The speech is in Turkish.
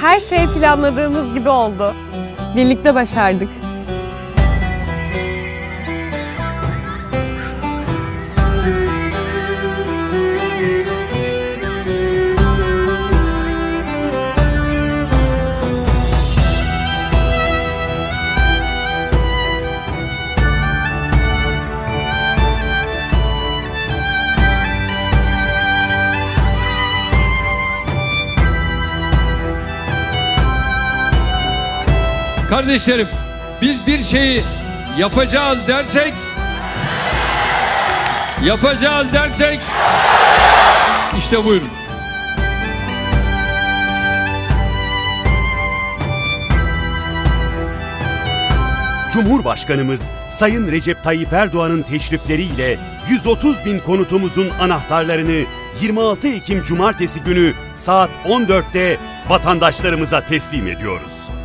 Her şey planladığımız gibi oldu. Birlikte başardık. Kardeşlerim biz bir şeyi yapacağız dersek yapacağız dersek işte buyurun. Cumhurbaşkanımız Sayın Recep Tayyip Erdoğan'ın teşrifleriyle 130 bin konutumuzun anahtarlarını 26 Ekim Cumartesi günü saat 14'te vatandaşlarımıza teslim ediyoruz.